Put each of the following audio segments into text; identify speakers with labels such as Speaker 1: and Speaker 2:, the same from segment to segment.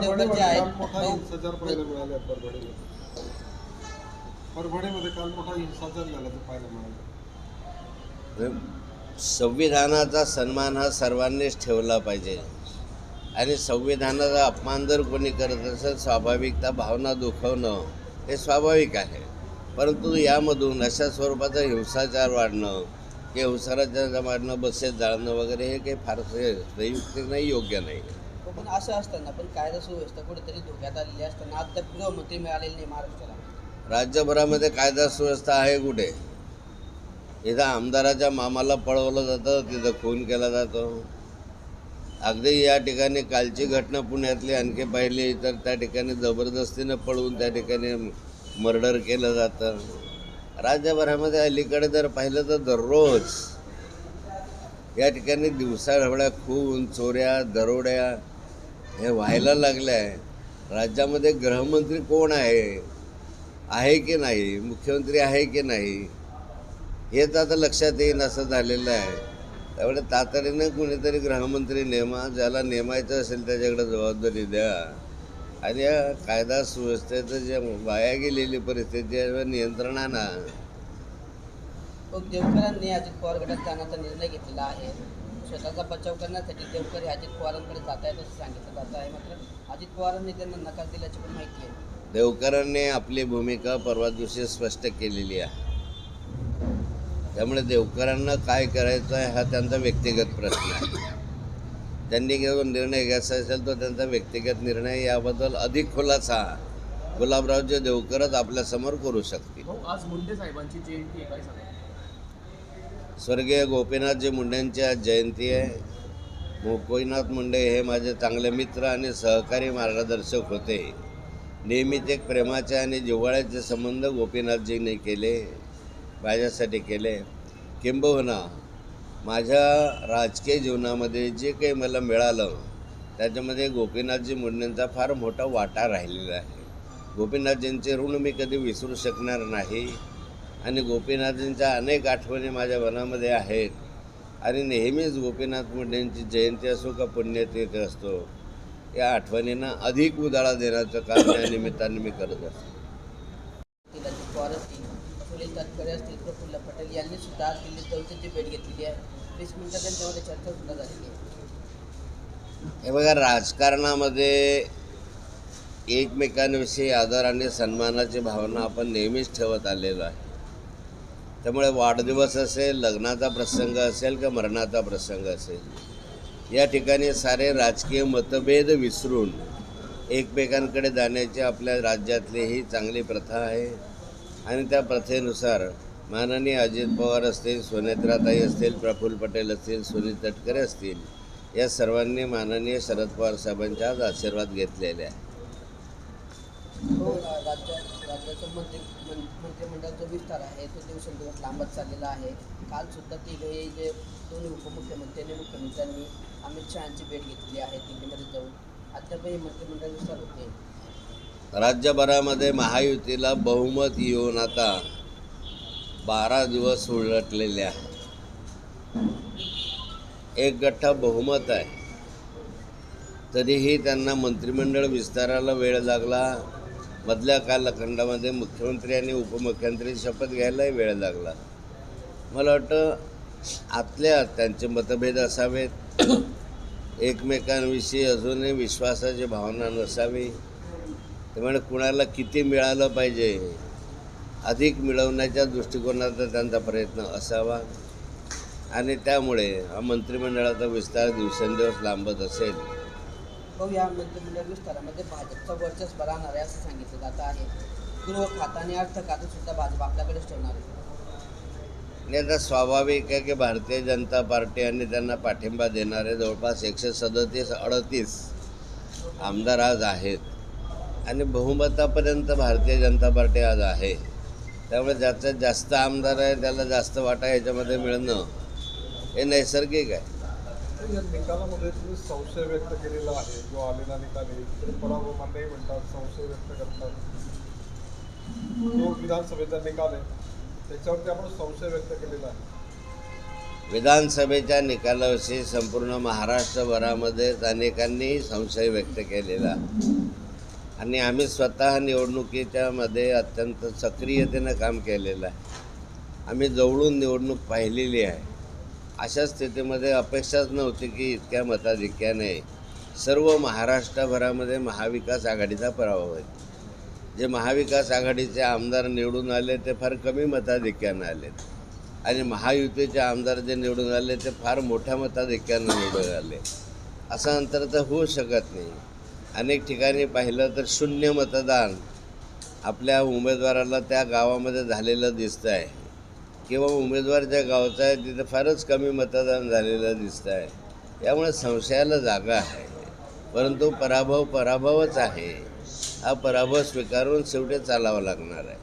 Speaker 1: काल मोठा हिंसाचार पाहायला मिळाला परभणीमध्ये. परभणीमध्ये काल मोठा हिंसाचार झाला तो पाहायला मिळाला.
Speaker 2: संविधानाचा सन्मान हा सर्वांनीच ठेवला पाहिजे. आणि संविधानाचा अपमान जर कोणी करत असेल स्वाभाविकता भावना दुखवणं हे स्वाभाविक आहे. परंतु यामधून अशा स्वरूपाचा हिंसाचार वाढणं की हिंसाचार वाढणं बसेस जाळणं वगैरे हे काही फारसे संयुक्त नाही योग्य नाही.
Speaker 3: पण असं असताना पण कायदा सुव्यवस्था कुठेतरी धोक्यात आलेली असताना आता गृहमंत्री मिळालेले नाही महाराष्ट्राला.
Speaker 2: राज्यभरामध्ये कायदा सुव्यवस्था आहे कुठे? इथं आमदाराच्या मामाला पळवलं जातं तिथं खून केला जातो. अगदी या ठिकाणी कालची घटना पुण्यातली आणखी पाहिली तर त्या ठिकाणी जबरदस्तीनं पळवून त्या ठिकाणी मर्डर केलं जातं. राज्यभरामध्ये अलीकडे जर पाहिलं तर दररोज या ठिकाणी दिवसाढवळ्या खून चोऱ्या दरोड्या हे व्हायला लागलं आहे राज्यामध्ये गृहमंत्री कोण आहे? आहे की नाही? मुख्यमंत्री आहे की नाही? हेच आता लक्षात येईन असं झालेलं आहे. त्यामुळे तातडीनं कुणीतरी गृहमंत्री नेमा ज्याला नेमायचं असेल त्याच्याकडे जबाबदारी द्या. आणि या कायदा सुव्यवस्थेचं जे वाया गेलेली परिस्थिती आहे आणा.
Speaker 3: मग देवकरांनी अजित पवार गटात जाण्याचा निर्णय घेतलेला आहे. स्वतःचा बचाव करण्यासाठी देवकर हे अजित पवारांकडे जात आहेत असं सांगितलं जात आहे. मात्र अजित पवारांनी त्यांना नकार दिल्याची पण माहिती आहे.
Speaker 2: देवकरांनी आपली भूमिका परवा दिवशी स्पष्ट केलेली आहे. त्यामुळे देवकरांना काय करायचं आहे हा त्यांचा व्यक्तिगत प्रश्न आहे. त्यांनी घेऊन निर्णय घ्यायचा असेल तर त्यांचा व्यक्तिगत निर्णय याबद्दल अधिक खुलासा गुलाबरावचे देवकरच आपल्यासमोर करू शकतील.
Speaker 4: आज मुंडे साहेबांची जयंती आहे काय सांगा
Speaker 2: स्वर्गीय गोपीनाथजी मुंडेंची आज जयंती आहे. गोपीनाथ मुंडे हे माझे चांगले मित्र आणि सहकारी मार्गदर्शक होते. नेहमीच एक प्रेमाचे आणि जिव्हाळ्याचे संबंध गोपीनाथजींनी केले माझ्यासाठी केले. किंबहुना माझ्या राजकीय जीवनामध्ये जे काही मला मिळालं त्याच्यामध्ये गोपीनाथजी मुंडेंचा फार मोठा वाटा राहिलेला आहे. गोपीनाथजींचे ऋण मी कधी विसरू शकणार नाही. आणि गोपीनाथजींच्या अनेक आठवणी माझ्या मनामध्ये आहेत. आणि नेहमीच गोपीनाथ मुंडेंची जयंती असो का पुण्यतिथी असतो या आठवणींना अधिक उजाळा देण्याचं काम या निमित्ताने मी करत असतो.
Speaker 3: असतील अजित पवार असतील सुनील तटकरे असतील प्रफुल्ल पटेल यांनी सुद्धा आज दिल्लीत जाऊन त्यांची भेट घेतलेली आहे. वीस मिनिटं त्यांच्यामध्ये चर्चा सुद्धा झालेली आहे.
Speaker 2: हे बघा राजकारणामध्ये एकमेकांविषयी आदर आणि सन्मानाची भावना आपण नेहमीच ठेवत आलेलो आहे. त्यामुळे वाढदिवस असेल लग्नाचा प्रसंग असेल किंवा मरणाचा प्रसंग असेल या ठिकाणी सारे राजकीय मतभेद विसरून एकमेकांकडे जाण्याची आपल्या राज्यातली ही चांगली प्रथा आहे. आणि त्या प्रथेनुसार माननीय अजित पवार असतील सुनेत्राताई असतील प्रफुल्ल पटेल असतील सुनील तटकरे असतील या सर्वांनी माननीय शरद पवार साहेबांच्या आज आशीर्वाद घेतलेले आहे.
Speaker 3: हो. राज्य राज्याचं मंत्री मं मंत्रिमंडळाचा विस्तार आहे तो दिवसेंदिवस लांबत चाललेला आहे. काल सुद्धा तिघे जे दोन्ही उपमुख्यमंत्री आणि मुख्यमंत्र्यांनी अमित शहाची भेट घेतली आहे दिल्लीमध्ये जाऊन. अद्यापही मंत्रिमंडळ विस्तार होते
Speaker 2: राज्यभरामध्ये महायुतीला बहुमत येऊन आता बारा दिवस उलटलेले आहे. एक गठ्ठा बहुमत आहे. तरीही त्यांना मंत्रिमंडळ विस्ताराला वेळ लागला. मधल्या कालखंडामध्ये मुख्यमंत्री आणि उपमुख्यमंत्री शपथ घ्यायलाही वेळ लागला. मला वाटतं आतल्या त्यांचे मतभेद असावेत. एकमेकांविषयी अजूनही विश्वासाची भावना नसावी. त्यामुळे कुणाला किती मिळालं पाहिजे? अधिक मिळवण्याच्या दृष्टिकोनाचा त्यांचा प्रयत्न असावा. आणि त्यामुळे हा मंत्रिमंडळाचा विस्तार दिवसेंदिवस लांबत असेल.
Speaker 3: भाऊ या मंत्रिमंडळ विस्तारामध्ये भाजपचा वर्चस्व राहणार आहे असं सांगितलं जात आहे. गृह खातं आणि अर्थ खातं सुद्धा भाजप आपल्याकडेच ठेवणार आहे.
Speaker 2: आणि आता स्वाभाविक आहे की भारतीय जनता पार्टी आणि त्यांना पाठिंबा देणारे जवळपास एकशे सदतीस अडतीस आमदार आज आहेत. आणि बहुमतापर्यंत भारतीय जनता पार्टी आज आहे. त्यामुळे ज्याचा जास्त आमदार आहे त्याला जास्त वाटा याच्यामध्ये मिळणं हे नैसर्गिक आहे.
Speaker 1: या निकालामध्ये तुम्ही संशय व्यक्त केलेला आहे. जो आलेला निकाल आहे पराभव मान्यही म्हणतात संशय व्यक्त करतात. जो विधानसभेचा निकाल आहे त्याच्यावरती आपण संशय व्यक्त केलेला आहे.
Speaker 2: विधानसभेच्या निकालाविषयी संपूर्ण महाराष्ट्रभरामध्येच अनेकांनी संशय व्यक्त केलेला. आणि आम्ही स्वतः निवडणुकीच्या मध्ये अत्यंत सक्रियतेनं काम केलेलं आहे. आम्ही जवळून निवडणूक पाहिलेली आहे. अशा स्थितीमध्ये अपेक्षाच नव्हती की इतक्या मताधिक्याने सर्व महाराष्ट्रभरामध्ये महाविकास आघाडीचा पराभव होईल. जे महाविकास आघाडीचे आमदार निवडून आले ते फार कमी मताधिक्यानं आले आणि महायुतीचे आमदार जे निवडून आले ते फार मोठ्या मताधिक्यानं निवडून आले. असं अंतर तर होऊ शकत नाही. अनेक ठिकाणी पाहिलं तर शून्य मतदान आपल्या उमेदवाराला त्या गावामध्ये झालेलं दिसतं आहे किंवा उमेदवार ज्या गावचा आहे तिथं फारच कमी मतदान झालेलं दिसतं आहे यामुळे संशयाला जागा आहे. परंतु पराभव पराभवच आहे. हा पराभव स्वीकारून शेवटी चालावं लागणार आहे.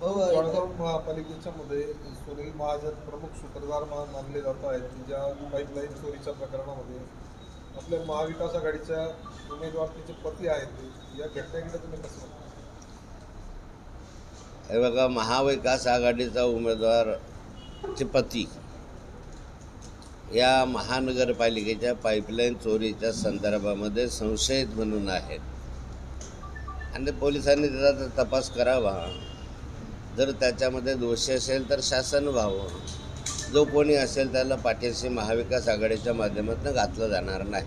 Speaker 3: हो
Speaker 1: जळगाव महापालिकेच्या मध्ये सुनील महाजन प्रमुख सूत्रधार म्हणून मानले जात आहेत की ज्या पाईपलाईन चोरीच्या प्रकरणामध्ये आपल्या महाविकास आघाडीच्या उमेदवार तिचे पती आहेत. या घटनेकडे तुम्ही कसं?
Speaker 2: हे बघा महाविकास आघाडीचा उमेदवारचे पती या महानगरपालिकेच्या पाईपलाईन चोरीच्या संदर्भामध्ये संशयित म्हणून आहेत. आणि पोलिसांनी त्याचा तपास करावा. जर त्याच्यामध्ये दोषी असेल तर शासन व्हावं. जो कोणी असेल त्याला पाठीशी महाविकास आघाडीच्या माध्यमातून घातलं जाणार नाही.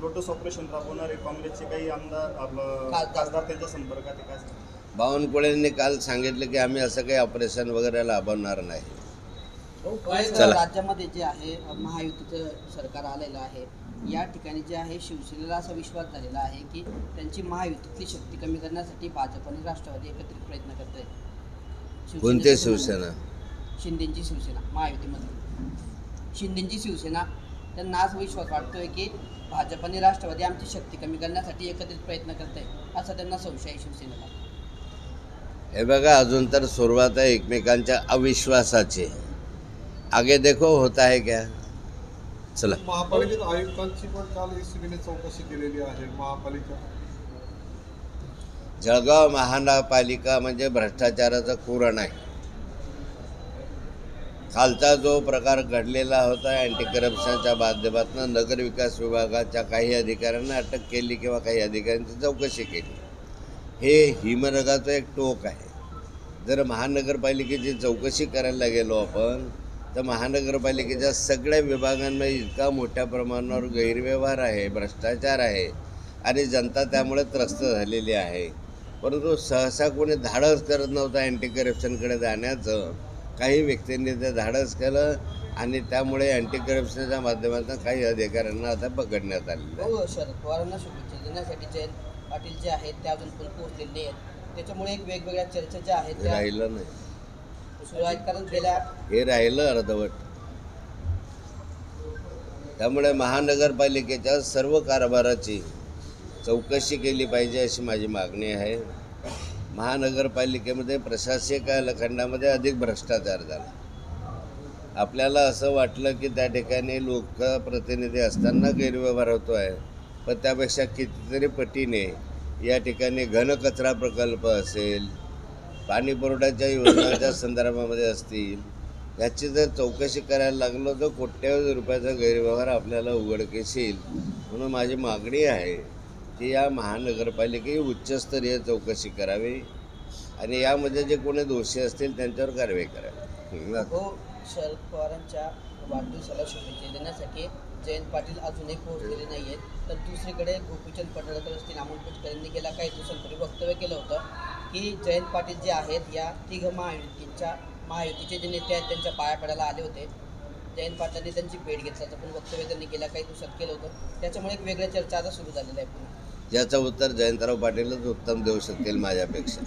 Speaker 5: लोटस ऑपरेशन राबवणारे काँग्रेसचे काही आमदार आपलं
Speaker 3: खासदार.
Speaker 5: त्यांच्या संपर्कात आहे. काय सांगता?
Speaker 2: बावनकुळेंनी काल सांगितलं की आम्ही असं काही ऑपरेशन वगैरे राबवणार नाही.
Speaker 3: हो. राज्यामध्ये जे आहे महायुतीचं सरकार आलेलं आहे या ठिकाणी जे आहे शिवसेनेला असा विश्वास झालेला आहे की त्यांची महायुतीतली शक्ती कमी करण्यासाठी भाजप आणि राष्ट्रवादी एकत्रित प्रयत्न करत आहेत
Speaker 2: कोणते शिवसेना?
Speaker 3: शिंदेची शिवसेना महायुतीमध्ये शिंदेची शिवसेना त्यांना असा विश्वास वाटतोय की भाजप आणि राष्ट्रवादी आमची शक्ती कमी करण्यासाठी एकत्रित प्रयत्न करत आहे असा त्यांना संशय आहे शिवसेनेला.
Speaker 2: हे बघा अजून तर सुरुवात आहे एकमेकांच्या अविश्वासाची. आगे देखो होता है क्या? चला.
Speaker 1: महापालिकेत आयुक्तांची पण काल एसीबीने चौकशी केलेली आहे महापालिका.
Speaker 2: जळगाव महानगरपालिका म्हणजे भ्रष्टाचाराचं कुरण आहे कालचा जो प्रकार घडलेला होता अँटी करप्शनच्या माध्यमातून नगरविकास विभागाच्या काही अधिकाऱ्यांना अटक केली किंवा काही अधिकाऱ्यांची चौकशी केली. हे हिमनगाचं एक टोक आहे. जर महानगरपालिकेची चौकशी करायला गेलो आपण तर महानगरपालिकेच्या सगळ्या विभागांमध्ये इतका मोठ्या प्रमाणावर गैरव्यवहार आहे भ्रष्टाचार आहे आणि जनता त्यामुळे त्रस्त झालेली आहे. परंतु सहसा कोणी धाडस करत नव्हता अँटी करप्शनकडे जाण्याचं. काही व्यक्तींनी ते धाडस केलं आणि त्यामुळे अँटी करप्शनच्या माध्यमातून काही अधिकाऱ्यांना आता पकडण्यात आलेलं आहे.
Speaker 3: हो शरद पवारांना शुभेच्छा. देण्यासाठी जयंत पाटील जे आहेत ते अजून पण पोहोचलेले आहेत. त्याच्यामुळे एक वेगवेगळ्या चर्चा ज्या आहेत
Speaker 2: हे
Speaker 3: त्या
Speaker 2: राहिलं नाही.
Speaker 3: सुरू आहेत कारण गेल्या.
Speaker 2: हे राहिलं अर्धवट. त्यामुळे महानगरपालिकेच्या सर्व कारभाराची चौकशी केली पाहिजे अशी माझी मागणी आहे. महानगरपालिकेमध्ये प्रशासकीय कालखंडामध्ये अधिक भ्रष्टाचार झाला. आपल्याला असं वाटलं की त्या ठिकाणी लोकप्रतिनिधी असताना गैरव्यवहार होतो आहे पण त्यापेक्षा कितीतरी पटीने या ठिकाणी घनकचरा प्रकल्प असेल पाणी पुरवठ्याच्या योजनाच्या संदर्भामध्ये असतील याची जर चौकशी करायला लागलो तर कोट्यावधी रुपयाचा गैरव्यवहार आपल्याला उघडकीस येईल म्हणून माझी मागणी आहे. की या महानगरपालिकेही उच्चस्तरीय चौकशी करावी आणि यामध्ये जे कोणी दोषी असतील त्यांच्यावर कारवाई करावी.
Speaker 3: हो, शरद पवारांच्या वाढदिवसाला शुभेच्छा देण्यासाठी जयंत पाटील अजूनही पोहोचलेले नाही आहेत तर दुसरीकडे गोपीचंद पडळकर असतील अमोल यांनी गेल्या काही दिवसांपूर्वी वक्तव्य केलं होतं की जयंत पाटील जे आहेत या तिघ महायुतीच्या महायुतीचे जे नेते आहेत त्यांच्या पाया पडायला आले होते. जयंत पाटलांनी त्यांची भेट घेतल्याचं पण वक्तव्य त्यांनी गेल्या काही दिवसात केलं होतं. त्याच्यामुळे एक वेगळ्या चर्चा आता सुरू झालेल्या आहे पुन्हा
Speaker 2: याचं उत्तर जयंतराव पाटीलच उत्तम देऊ शकतील माझ्यापेक्षा.